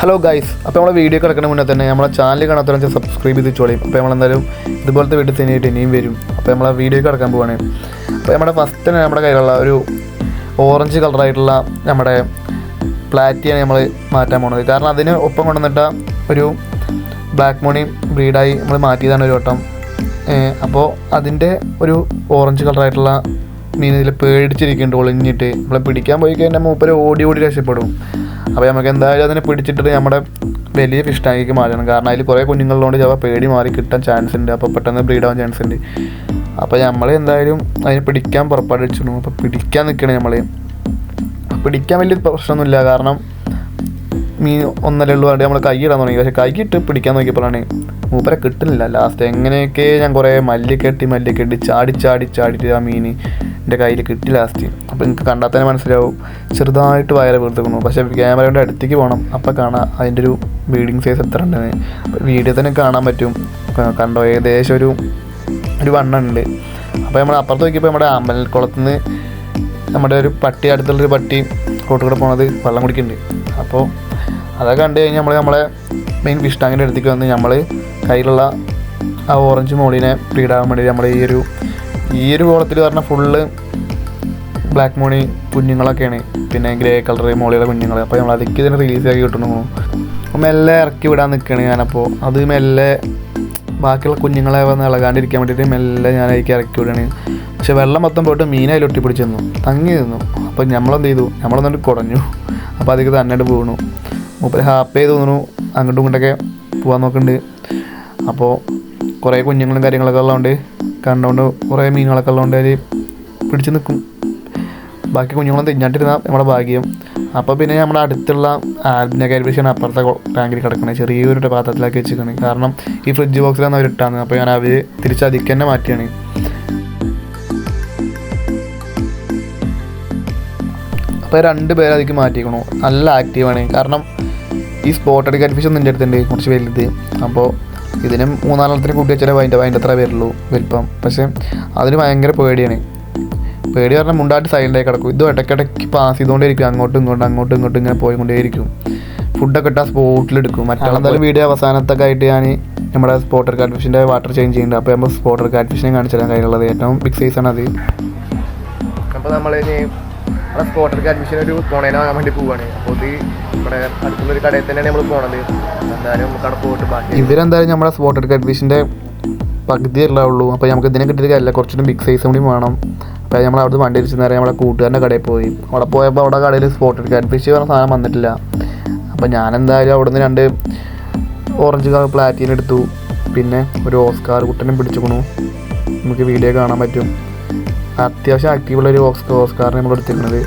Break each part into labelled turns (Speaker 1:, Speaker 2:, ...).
Speaker 1: Hello guys അപ്പോൾ നമ്മളെ video കിടക്കുന്ന മുന്നേ തന്നെ നമ്മളെ ചാനൽ കാണാത്തവരെ സബ്സ്ക്രൈബ് ചെയ്ത് ചോളിയും അപ്പോൾ നമ്മളെന്തായാലും ഇതുപോലത്തെ വീഡിയോ തന്നെയായിട്ട് ഇനിയും വരും. അപ്പോൾ നമ്മളെ വീഡിയോ കിടക്കാൻ പോവാണ്. അപ്പോൾ നമ്മുടെ ഫസ്റ്റ് തന്നെ നമ്മുടെ കയ്യിലുള്ള ഒരു ഓറഞ്ച് കളറായിട്ടുള്ള നമ്മുടെ പ്ലാറ്റിയാണ് നമ്മൾ മാറ്റാൻ പോകുന്നത് കാരണം അതിന് ഒപ്പം കൊണ്ടുവന്നിട്ട ഒരു ബ്ലാക്ക് മോണി ബ്രീഡായി നമ്മൾ മാറ്റിയതാണ് ഒരു വട്ടം. അപ്പോൾ അതിന്റെ ഒരു ഓറഞ്ച് കളറായിട്ടുള്ള മീൻ ഇതിൽ പേടിച്ചിരിക്കുന്നുണ്ട് ഒളിഞ്ഞിട്ട് നമ്മളെ പിടിക്കാൻ പോയി കഴിഞ്ഞാൽ മൂപ്പര് ഓടി ഓടി രക്ഷപ്പെടും. അപ്പോൾ നമുക്ക് എന്തായാലും അതിനെ പിടിച്ചിട്ട് നമ്മുടെ വലിയ ഫിഷ് ടാങ്കിക്ക് മാറ്റണം. കാരണം അതിൽ കുറേ കുഞ്ഞുങ്ങളുള്ളതുകൊണ്ട് ചിലപ്പോൾ പേടി മാറി കിട്ടാൻ ചാൻസ് ഉണ്ട്. അപ്പോൾ പെട്ടെന്ന് ബ്രീഡ് ആവാൻ ചാൻസ് ഉണ്ട്. അപ്പോൾ നമ്മൾ എന്തായാലും അതിനെ പിടിക്കാൻ പുറപ്പാട് വെച്ചിരുന്നു അപ്പോൾ പിടിക്കാൻ നിൽക്കണേ നമ്മൾ പിടിക്കാൻ വലിയ പ്രശ്നമൊന്നുമില്ല. കാരണം മീൻ ഒന്നര ഉള്ളൂ വേണ്ടി നമ്മൾ കൈ ഇടാൻ തുടങ്ങി. പക്ഷേ കൈ ഇട്ട് പിടിക്കാൻ നോക്കിയപ്പോഴാണ് മൂപ്പരെ കിട്ടുന്നില്ല ലാസ്റ്റ് എങ്ങനെയൊക്കെ ഞാൻ കുറേ മല്ലി കെട്ടി മല്ലി കെട്ടി ചാടി ചാടി ചാടിയിട്ട് ആ മീൻ എന്റെ കയ്യിൽ കിട്ടി ലാസ്റ്റ് അപ്പോൾ നിങ്ങൾക്ക് കണ്ടാൽ തന്നെ മനസ്സിലാവും. ചെറുതായിട്ട് വയറ് വീർത്തുക്കുന്നു പക്ഷേ ക്യാമറയുടെ അടുത്തേക്ക് പോകണം. അപ്പോൾ കാണാം അതിന്റെ ഒരു ബീഡിങ് സൈസ് എത്ര ഉണ്ടെന്ന് വീഡിയോ തന്നെ കാണാൻ പറ്റും. കണ്ടോ? ഏകദേശം ഒരു ഒരു വണ്ണുണ്ട് അപ്പോൾ നമ്മൾ അപ്പുറത്ത് നോക്കിയപ്പോൾ നമ്മുടെ അമ്പലക്കുളത്ത് നിന്ന് നമ്മുടെ ഒരു പട്ടി അടുത്തുള്ളൊരു പട്ടി റോട്ടിൽ പോണത് വെള്ളം കുടിക്കുന്നുണ്ട്. അപ്പോൾ അതൊക്കെ കണ്ടു കഴിഞ്ഞാൽ നമ്മൾ നമ്മളെ മെയിൻ ഫിഷ് ടാങ്കിന്റെ അടുത്തേക്ക് വന്ന് നമ്മൾ കയ്യിലുള്ള ആ ഓറഞ്ച് മോളിനെ ബ്രീഡാകാൻ വേണ്ടി നമ്മൾ ഈ ഒരു ഈ ഒരു കോളത്തിൽ പറഞ്ഞാൽ ഫുള്ള് ബ്ലാക്ക് മോണി കുഞ്ഞുങ്ങളൊക്കെയാണ്. പിന്നെ ഗ്രേ കളർ മോളിയുടെ കുഞ്ഞുങ്ങൾ അപ്പോൾ നമ്മൾ അതിക്ക് ഇതിന് റിലീസ് ആക്കി കിട്ടണു. അപ്പോൾ മെല്ലെ ഇറക്കി വിടാൻ നിൽക്കുകയാണ് ഞാനപ്പോൾ അത് മെല്ലെ ബാക്കിയുള്ള കുഞ്ഞുങ്ങളെ വന്ന് ഇളകാണ്ടിരിക്കാൻ വേണ്ടിയിട്ട് മെല്ലെ ഞാൻ അതിലേക്ക് ഇറക്കി വിടുകയാണ് പക്ഷെ വെള്ളം മൊത്തം പോയിട്ട് മീനായി ഒട്ടിപ്പിടിച്ച് നിന്നു. തങ്ങി നിന്നു. അപ്പോൾ നമ്മളെന്ത് ചെയ്തു നമ്മളൊന്നിട്ട് കുടഞ്ഞു അപ്പോൾ അതിലേക്ക് തന്നെ വീണു. മൂപ്പര് ഹാപ്പ് ചെയ്ത് തോന്നുന്നു. അങ്ങോട്ടും ഇങ്ങോട്ടൊക്കെ പോകാൻ നോക്കുന്നുണ്ട് അപ്പോൾ കുറേ കുഞ്ഞുങ്ങളും കാര്യങ്ങളൊക്കെ ഉള്ളതുകൊണ്ട് കണ്ടുകൊണ്ട് കുറേ മീനുകളൊക്കെ ഉള്ളതുകൊണ്ട് അതിൽ പിടിച്ച് നിൽക്കും ബാക്കി കുഞ്ഞുങ്ങളും തിന്നാണ്ടിരുന്ന നമ്മുടെ ഭാഗ്യം. അപ്പോൾ പിന്നെ നമ്മുടെ അടുത്തുള്ള ആൽബിനെ കരിപ്പിച്ചാണ് അപ്പുറത്തെ ടാങ്കിൽ കിടക്കണേ. ചെറിയൊരു പാത്രത്തിലാക്കി വെച്ചിരിക്കണേ. കാരണം ഈ ഫ്രിഡ്ജ് ബോക്സിലാണ് അവർ ഇട്ടാന്ന്. അപ്പോൾ ഞാൻ അവർ തിരിച്ച് അതിക്ക് തന്നെ മാറ്റിയാണ്. അപ്പോൾ രണ്ട് പേരെ അതിക്ക് മാറ്റിക്കണു നല്ല ആക്റ്റീവാണ് കാരണം ഈ സ്പോട്ടടി കരിപ്പിച്ചൊന്നും എന്റെ അടുത്തുണ്ട്. കുറച്ച് വലുത്. അപ്പോൾ ഇതിന് മൂന്നാലെണ്ണത്തിന് കൂട്ടി വെച്ചാലേ അതിന്റെ അതിന്റെ അത്ര വരുള്ളൂ വലിപ്പം. പക്ഷേ അതിന് ഭയങ്കര പേടിയാണ്. പേടി പറഞ്ഞാൽ മുണ്ടായിട്ട് സൈഡിലേക്ക് കിടക്കും. ഇത് ഇടയ്ക്കിടയ്ക്ക് പാസ് ചെയ്തുകൊണ്ടേയിരിക്കും. അങ്ങോട്ടും ഇങ്ങോട്ടും അങ്ങോട്ടും ഇങ്ങോട്ടും ഇങ്ങനെ പോയിക്കൊണ്ടേയിരിക്കും. ഫുഡൊക്കെ ഇട്ട് ആ സ്പോട്ടിലെടുക്കും മറ്റാളെന്തായാലും വീഡിയോ അവസാനത്തൊക്കെ ആയിട്ട് ഞാൻ നമ്മുടെ സ്പോട്ടർ കാറ്റ്ഫിഷിന്റെ വാട്ടർ ചേഞ്ച് ചെയ്യുന്നുണ്ട് അപ്പോൾ നമ്മൾ സ്പോട്ടർ കാറ്റ്ഫിഷിനെ കാണിച്ചു തരാൻ കഴിയുള്ളത് ഏറ്റവും ബിഗ് സൈസാണ് അത് അപ്പോൾ നമ്മൾ നമ്മുടെ സ്പോട്ടർക്ക് അഡ്മിഷൻ ഒരു വാങ്ങാൻ വേണ്ടി പോവാണ്. അപ്പോൾ ഇത് നമ്മുടെ അടുത്തുള്ളൊരു കടയിൽ തന്നെയാണ് നമ്മൾ പോണത്. എന്തായാലും നമുക്ക് അവിടെ പോയിട്ട് ബാക്കി ഇവരെന്തായാലും നമ്മുടെ സ്പോട്ടർക്ക് അഡ്മിഷന്റെ പകുതി ഉള്ളൂ. അപ്പോൾ നമുക്ക് ഇതിനെ കിട്ടിയിട്ടില്ല കുറച്ചുകൂടി ബിഗ് സൈസ് കൂടി വേണം. അപ്പോൾ നമ്മൾ അവിടുന്ന് വണ്ടി തിരിച്ച് നേരെ നമ്മുടെ കൂട്ടുകാരന്റെ കടയിൽ പോയി. അവിടെ പോയപ്പോൾ അവിടെ കടയിൽ സ്പോട്ട് എടുക്കാൻ അഡ്മിഷൻ പറഞ്ഞ സാധനം വന്നിട്ടില്ല. അപ്പോൾ ഞാൻ എന്തായാലും നിന്ന് രണ്ട് ഓറഞ്ച് കളർ പ്ലാറ്റീൻ എടുത്തു. പിന്നെ ഒരു ഓസ്കാർ കുട്ടനും പിടിച്ചുക്കണു. നമുക്ക് വീഡിയോ കാണാൻ പറ്റും. അത്യാവശ്യം ആക്റ്റീവുള്ള ഒരു ഓക്സ് ഓസ്കാറിന് നമ്മൾ എടുത്തിരുന്നത്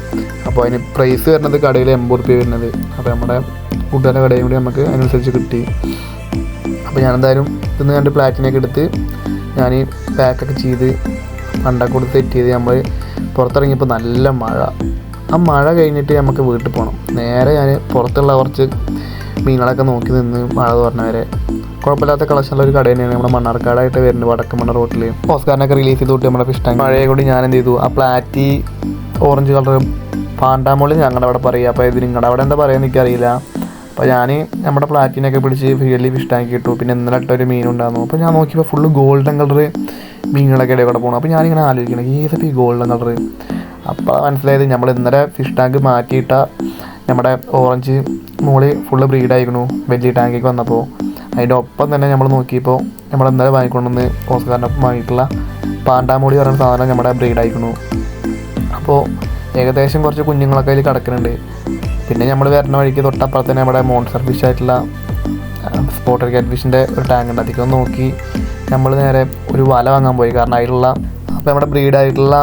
Speaker 1: അപ്പോൾ അതിന് പ്രൈസ് വരുന്നത് കടയിൽ എൺപത് റുപ്യ വരുന്നത്. അപ്പോൾ നമ്മുടെ കൂട്ടുകാരുടെ കടയും കൂടി നമുക്ക് അതിനനുസരിച്ച് കിട്ടി. അപ്പോൾ ഞാൻ എന്തായാലും ഇന്ന് രണ്ട് പ്ലാറ്റിനൊക്കെ എടുത്ത് ഞാൻ ഈ പാക്കൊക്കെ ചെയ്ത് പണ്ടൊക്കെ കൊടുത്ത് സെറ്റ് ചെയ്ത് നമ്മൾ പുറത്തിറങ്ങിയപ്പോൾ നല്ല മഴ. ആ മഴ കഴിഞ്ഞിട്ട് നമുക്ക് വീട്ടിൽ പോകണം നേരെ ഞാൻ പുറത്തുള്ള കുറച്ച് മീനുകളൊക്കെ നോക്കി നിന്ന് മഴ തുറന്നവരെ വരെ കുഴപ്പമില്ലാത്ത കളക്ഷനുള്ള ഒരു കട തന്നെയാണ് നമ്മുടെ മണ്ണാർക്കാടായിട്ട് വരുന്നത് വടക്കമണ്ണ റോട്ടിൽ ഓസ്കാറിനൊക്കെ റിലീസ് ചെയ്ത് തൊട്ട് നമ്മുടെ ഫിഷ് ടാങ്ക് മഴയെ കൂടി ഞാൻ എന്ത് ചെയ്തു? ആ പ്ലാറ്റി ഓറഞ്ച് കളർ പാണ്ടാമോളി ഞങ്ങളുടെ അവിടെ പറയുക അപ്പോൾ ഇത് നിങ്ങളുടെ അവിടെ എന്താ പറയുക എനിക്കറിയില്ല. അപ്പോൾ ഞാൻ നമ്മുടെ പ്ലാറ്റിനൊക്കെ പിടിച്ച് ഫീൽഡിൽ ഫിഷ് ടാങ്ക് ഇട്ടു. പിന്നെ ഇന്നലെ ഇട്ട ഒരു മീനുണ്ടായിരുന്നു അപ്പോൾ ഞാൻ നോക്കിയപ്പോൾ ഫുള്ള് ഗോൾഡൻ കളർ മീനുകളൊക്കെ ഇടയിൽ കൂടെ പോകണം അപ്പോൾ ഞാനിങ്ങനെ ആലോചിക്കണം ഏതൊക്കെ ഈ ഗോൾഡൻ കളർ അപ്പോൾ മനസ്സിലായത് നമ്മൾ ഇന്നലെ ഫിഷ് ടാങ്ക് മാറ്റിയിട്ട നമ്മുടെ ഓറഞ്ച് മുകളിൽ ഫുള്ള് ബ്രീഡായിരിക്കണു വലിയ ടാങ്കിക്ക് വന്നപ്പോൾ അതിന്റെ ഒപ്പം തന്നെ നമ്മൾ നോക്കിയപ്പോൾ നമ്മൾ ഇന്നലെ വാങ്ങിക്കൊണ്ടുവന്ന് ഓസ്കാറിനൊപ്പം വാങ്ങിയിട്ടുള്ള പാണ്ടാമൂടി പറയുന്ന സാധനം നമ്മുടെ ബ്രീഡായിരിക്കണു അപ്പോൾ ഏകദേശം കുറച്ച് കുഞ്ഞുങ്ങളൊക്കെ അതിൽ കിടക്കുന്നുണ്ട് പിന്നെ നമ്മൾ വരുന്ന വഴിക്ക് തൊട്ടപ്പുറത്ത് തന്നെ നമ്മുടെ മോൺസർ ഫിഷ് ആയിട്ടുള്ള സ്പോട്ടർ കാറ്റ് ഒരു ടാങ്ക് ഉണ്ട്. അധികം നോക്കി. നമ്മൾ നേരെ ഒരു വല വാങ്ങാൻ പോയി. കാരണം അതിലുള്ള അപ്പോൾ നമ്മുടെ ബ്രീഡായിട്ടുള്ള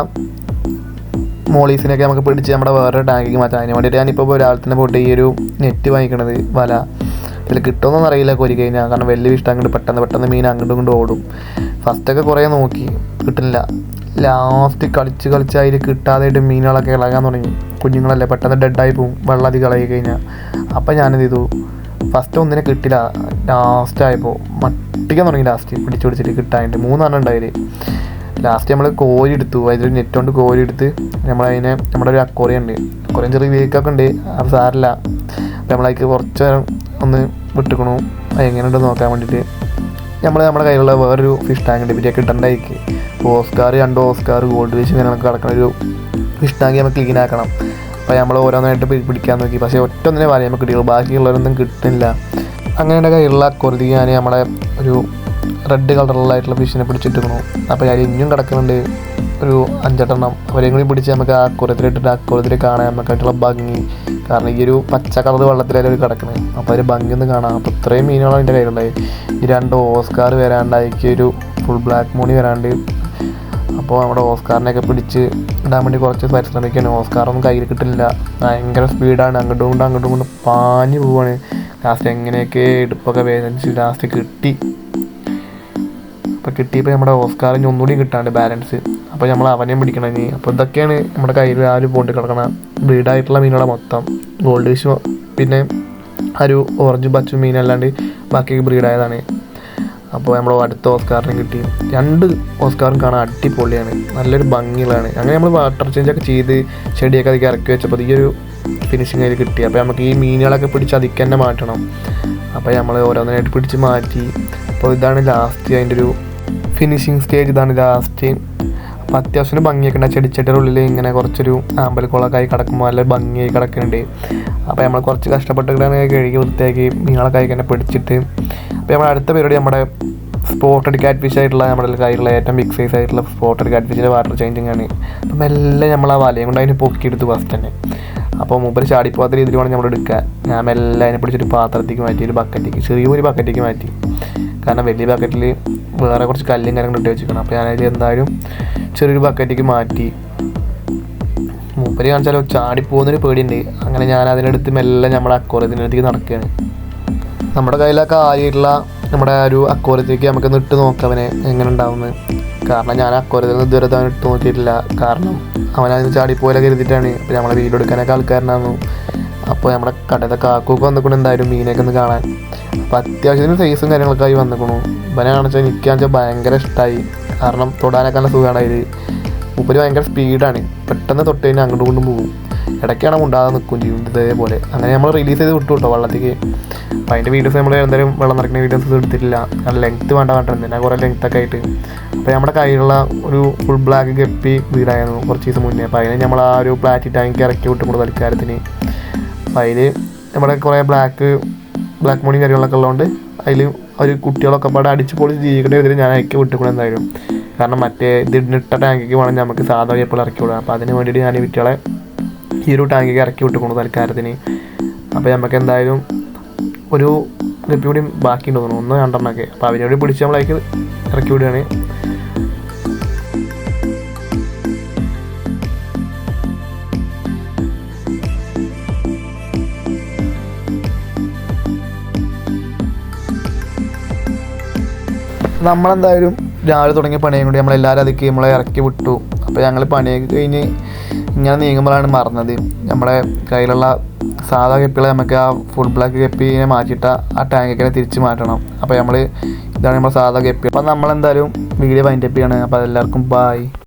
Speaker 1: മോളീസിനെയൊക്കെ നമുക്ക് പിടിച്ച് നമ്മുടെ വേറൊരു ടാങ്കിലേക്ക് മാറ്റാം. അതിന് വേണ്ടിയിട്ട് ഞാനിപ്പോൾ ഒരാളെ തന്നെ പോയിട്ട് ഈ ഒരു നെറ്റ് വാങ്ങിക്കണത് വല. ഇതിൽ കിട്ടുമെന്നൊന്നും അറിയില്ല കോരി കഴിഞ്ഞാൽ കാരണം വലിയ ഇഷ്ടം അങ്ങോട്ട് പെട്ടെന്ന് പെട്ടെന്ന് മീൻ അങ്ങോട്ടും ഇങ്ങോട്ടും ഓടും. ഫസ്റ്റൊക്കെ കുറേ നോക്കി. കിട്ടുന്നില്ല. ലാസ്റ്റ് കളിച്ച് കളിച്ച് അതിൽ കിട്ടാതായിട്ട് മീനുകളൊക്കെ ഇളകാൻ തുടങ്ങി. കുഞ്ഞുങ്ങളല്ലേ പെട്ടെന്ന് ഡെഡായി പോവും. വെള്ളം അധികം ഇളകി കഴിഞ്ഞാൽ അപ്പം ഞാനെന്ത് ചെയ്തു? ഫസ്റ്റ് ഒന്നിനെ കിട്ടില്ല. ലാസ്റ്റ് ആയപ്പോൾ മട്ടിക്കാൻ തുടങ്ങി ലാസ്റ്റ് പിടിച്ചു പിടിച്ചിട്ട് കിട്ടാനായിട്ട് മൂന്നെണ്ണം ഉണ്ടായി ലാസ്റ്റ് നമ്മൾ കോരി എടുത്തു. അതിൽ നെറ്റ് കൊണ്ട് കോരി എടുത്ത് നമ്മളതിനെ നമ്മുടെ ഒരു അക്കോറിയം ഉണ്ട്. അക്കോറിയം ചെറിയ വീക്കൊക്കെ ഉണ്ട്. അത് അപ്പോൾ നമ്മളതിക്ക് കുറച്ച് നേരം ഒന്ന് വിട്ടുക്കണു. എങ്ങനെയുണ്ട് നോക്കാൻ വേണ്ടിയിട്ട് നമ്മൾ നമ്മുടെ കയ്യിലുള്ള വേറൊരു ഫിഷ് ടാങ്ക് ഉണ്ട്. പിന്നെ കിട്ടണ്ടായിക്ക് ഓസ്കാർ രണ്ട് ഓസ്കാർ ഗോൾഡ് ഫിഷ് ഇങ്ങനെ നമുക്ക് കിടക്കുന്ന ഒരു ഫിഷ് ടാങ്ക് നമുക്ക് ക്ലീൻ ആക്കണം. അപ്പോൾ നമ്മൾ ഓരോന്നായിട്ട് പിടിക്കാൻ നോക്കി. പക്ഷേ ഒറ്റ ഒന്നിനെ പറയാൻ നമുക്ക് കിട്ടിയുള്ളൂ. ബാക്കിയുള്ളവരൊന്നും കിട്ടുന്നില്ല. അങ്ങനെ എന്റെ കയ്യിലുള്ള കൊറുതി ഞാൻ നമ്മളെ ഒരു റെഡ് കളറിലായിട്ടുള്ള ഫിഷിനെ പിടിച്ചിട്ടിരുന്നു അപ്പോൾ ഞാൻ ഇനിയും കിടക്കുന്നുണ്ട്. ഒരു അഞ്ചെട്ടെണ്ണം അവരെയും കൂടി പിടിച്ച് നമുക്ക് ആ കുരത്തിലിട്ടിട്ട് ആ കുരത്തിൽ കാണാൻ നമുക്കായിട്ടുള്ള ഭംഗി. കാരണം ഈ ഒരു പച്ച കളർ വെള്ളത്തിലായാലും ഒരു കിടക്കുന്നത് അപ്പോൾ ഒരു ഭംഗി ഒന്ന് കാണാം. അപ്പോൾ ഇത്രയും മീനുകളാണ് എന്റെ കയ്യിലുള്ളത്. ഈ രണ്ട് ഓസ്കാർ വരാണ്ടായിക്ക് ഒരു ഫുൾ ബ്ലാക്ക് മൂണി വരാണ്ട്. അപ്പോൾ നമ്മുടെ ഓസ്കാറിനെയൊക്കെ പിടിച്ച് ഇടാൻ വേണ്ടി കുറച്ച് പരിശ്രമിക്കുകയാണ് ഓസ്കാറൊന്നും കയ്യിൽ കിട്ടില്ല ഭയങ്കര സ്പീഡാണ് അങ്ങോട്ടും ഇങ്ങോട്ടും അങ്ങോട്ടും ഇങ്ങോട്ടും പാഞ്ഞു പോവാണ്. ലാസ്റ്റ് എങ്ങനെയൊക്കെ ഇടുപ്പൊക്കെ വേദനിച്ച് ലാസ്റ്റ് കിട്ടി. അപ്പോൾ കിട്ടിയപ്പോൾ നമ്മുടെ ഓസ്കാറിന് ഒന്നുകൂടി കിട്ടാണ്ട് ബാലൻസ് അപ്പോൾ നമ്മൾ അവനെ പിടിക്കണം ഇനി. അപ്പോൾ ഇതൊക്കെയാണ് നമ്മുടെ കയ്യിൽ ആ ഒരു പോണ്ട് കിടക്കണ. ബ്രീഡായിട്ടുള്ള മീനുകളെ മൊത്തം. ഗോൾഡ് ഫിഷ് പിന്നെ ആ ഒരു ഓറഞ്ച് പച്ച മീനല്ലാണ്ട് ബാക്കി ബ്രീഡായതാണ് അപ്പോൾ നമ്മൾ അടുത്ത ഓസ്കാറിന് കിട്ടി. രണ്ട് ഓസ്കാറും കാണാൻ അടിപൊളിയാണ്. നല്ലൊരു ഭംഗിയുള്ളതാണ്. അങ്ങനെ നമ്മൾ വാട്ടർ ചേഞ്ചൊക്കെ ചെയ്ത് ചെടിയൊക്കെ അതിൽ ഇറക്കി വെച്ചപ്പോൾ ഈ ഒരു ഫിനിഷിങ് അതിൽ കിട്ടി. അപ്പോൾ നമുക്ക് ഈ മീനുകളൊക്കെ പിടിച്ച് അതിക്ക് തന്നെ മാറ്റണം. അപ്പോൾ നമ്മൾ ഓരോന്നിനായിട്ട് പിടിച്ച് മാറ്റി. അപ്പോൾ ഇതാണ് ലാസ്റ്റ് അതിന്റെ ഒരു ഫിനിഷിങ് സ്റ്റേജ് ഇതാണ് ലാസ്റ്റ് അപ്പോൾ അത്യാവശ്യം ഭംഗിയൊക്കെ ഉണ്ട്. ചെടിച്ചട്ടിയുടെ ഉള്ളിൽ ഇങ്ങനെ കുറച്ചൊരു ആമ്പൽക്കുളമൊക്കെ ആയി കിടക്കുമ്പോൾ നല്ല ഭംഗിയായി കിടക്കുന്നുണ്ട്. അപ്പോൾ നമ്മൾ കുറച്ച് കഷ്ടപ്പെട്ടിട്ടാണ് കഴുകി വൃത്തിയാക്കി ആയി തന്നെ പിടിച്ചിട്ട്. അപ്പോൾ നമ്മുടെ അടുത്ത പരിപാടി നമ്മുടെ സ്പോട്ടഡ് കാറ്റ് ഫിഷ് ആയിട്ടുള്ള നമ്മുടെ കയ്യിലുള്ള ഏറ്റവും ബിഗ് സൈസ് ആയിട്ടുള്ള സ്പോട്ടഡ് കാറ്റ് ഫിഷിന്റെ വാട്ടർ ചേഞ്ചിങ് ആണ്. അപ്പം എല്ലാം നമ്മൾ ആ വലയും കൊണ്ട് അതിന് പൊക്കിയെടുത്ത് ഫസ്റ്റ് തന്നെ. അപ്പോൾ മൂപ്പര് ചാടിപ്പോകാത്ത രീതിയിൽ വേണം നമ്മൾ എടുക്കുക ഞാൻ എല്ലാം അതിനെ പിടിച്ചൊരു പാത്രത്തേക്ക് മാറ്റി ഒരു ബക്കറ്റിലേക്ക് ചെറിയൊരു ബക്കറ്റിലേക്ക് മാറ്റി. കാരണം വലിയ ബക്കറ്റിൽ വേറെ കുറച്ച് കല്ലും കാര്യങ്ങളും ഇട്ട് വെച്ചിരിക്കണം. അപ്പോൾ ഞാനതിൽ എന്തായാലും ചെറിയൊരു ബക്കറ്റേക്ക് മാറ്റി. മൂപ്പര് കാണിച്ചാലോ ചാടിപ്പോകുന്നൊരു പേടിയുണ്ട്. അങ്ങനെ ഞാൻ അതിനടുത്ത് മെല്ലെ നമ്മുടെ അക്കോറത്തിനടുത്തേക്ക് നടക്കുകയാണ് നമ്മുടെ കയ്യിലൊക്കെ ആയിട്ടുള്ള നമ്മുടെ ഒരു അക്കോറത്തേക്ക് നമുക്കൊന്ന് ഇട്ട് നോക്കാം എങ്ങനെ ഉണ്ടാവുന്നത് കാരണം ഞാൻ അക്കോരത്തിൽ നിന്ന് ഇതുവരെ അവൻ ഇട്ട് നോക്കിയിട്ടില്ല. കാരണം അവനതിന് ചാടിപ്പോലെ കരുതിയിട്ടാണ്. അപ്പോൾ നമ്മളെ വീഡിയോ എടുക്കാനൊക്കെ ആൾക്കാരനായിരുന്നു അപ്പോൾ നമ്മുടെ കടയിലെ കാക്കൊക്കെ വന്നിക്കൊണ്ട് എന്തായാലും മീനൊക്കെ ഒന്ന് കാണാൻ. അപ്പോൾ അത്യാവശ്യത്തിന് സൈസും കാര്യങ്ങളൊക്കെ ആയി വന്നിക്കണു. ഇവനെ കാണിച്ചാൽ എനിക്കാണെന്ന് വെച്ചാൽ ഭയങ്കര ഇഷ്ടമായി കാരണം തൊടാനൊക്കെ സുഖമാണ്. അതിൽ ഉപരി ഭയങ്കര സ്പീഡാണ്. പെട്ടെന്ന് തൊട്ട് കഴിഞ്ഞാൽ അങ്ങോട്ടും കൊണ്ടും പോകും. ഇടയ്ക്കാണ് ഉണ്ടാകാൻ നിൽക്കും ചെയ്യും ഇതേപോലെ. അങ്ങനെ നമ്മൾ റിലീസ് ചെയ്ത് വിട്ടു കേട്ടോ വള്ളത്തേക്ക്. അതിന്റെ വീഡിയോസ് നമ്മൾ എന്തായാലും വെള്ളം നിറയ്ക്കുന്ന വീഡിയോസ് എടുത്തിട്ടില്ല. നല്ല ലെങ്ത്ത് വേണ്ട വേണ്ടത് തന്നെ. കുറേ ലെങ്ത് ഒക്കെ ആയിട്ട്. അപ്പോൾ നമ്മുടെ കയ്യിലുള്ള ഒരു ഫുൾ ബ്ലാക്ക് ഗപ്പി വീടായിരുന്നു കുറച്ച് ദിവസം മുന്നേ. അപ്പോൾ അതിന് നമ്മൾ ആ ഒരു പ്ലാറ്റി ടാങ്ക് ഇറക്കി വിട്ടു കൊടുത്തു തൽക്കാലത്തിന് അപ്പോൾ അതിൽ നമ്മുടെ കുറേ ബ്ലാക്ക് ബ്ലാക്ക് മോണി കാര്യങ്ങളൊക്കെ ഉള്ളതുകൊണ്ട് അതിൽ ഒരു കുട്ടികളൊക്കെ പാടെ അടിച്ച് പൊളിച്ച് ജീവിക്കേണ്ട ഇതിൽ ഞാൻ അയക്കി വിട്ടുകൂടെ എന്തായാലും. കാരണം മറ്റേ ഇതിട്ട ടാങ്കിക്ക് വേണം നമുക്ക് സാധാ എപ്പോൾ ഇറക്കി വിടാം. അപ്പോൾ അതിന് വേണ്ടിയിട്ട് ഞാൻ ഈ കുട്ടികളെ ഈ ഒരു ടാങ്കിക്ക് ഇറക്കി വിട്ടുകൊണ്ടു തൽക്കാലത്തിന്. അപ്പോൾ നമുക്ക് എന്തായാലും ഒരു ഗപ്പി കൂടി ബാക്കി തോന്നുന്നു. ഒന്ന് രണ്ടെണ്ണമൊക്കെ. അപ്പോൾ അവരോട് പിടിച്ച് നമ്മളേക്ക് ഇറക്കി വിടുകയാണ് നമ്മളെന്തായാലും രാവിലെ തുടങ്ങിയ പണിയും കൂടി നമ്മളെല്ലാവരും അതിക്ക് നമ്മളെ ഇറക്കി വിട്ടു. അപ്പോൾ ഞങ്ങൾ പണിയൊക്കെ കഴിഞ്ഞ് ഇങ്ങനെ നീങ്ങുമ്പോഴാണ് മറന്നത്. നമ്മളെ കയ്യിലുള്ള സാധാ കപ്പികളെ നമുക്ക് ആ ഫുൾ ബ്ലാക്ക് കപ്പിനെ മാറ്റിയിട്ട് ആ ടാങ്കിനെ തിരിച്ച് മാറ്റണം. അപ്പോൾ നമ്മൾ ഇതാണ് നമ്മുടെ സാധാ കപ്പി. അപ്പോൾ നമ്മളെന്തായാലും വീഡിയോ വൈൻഡപ്പ് ചെയ്യാണ്. അപ്പോൾ അതെല്ലാവർക്കും ബായ്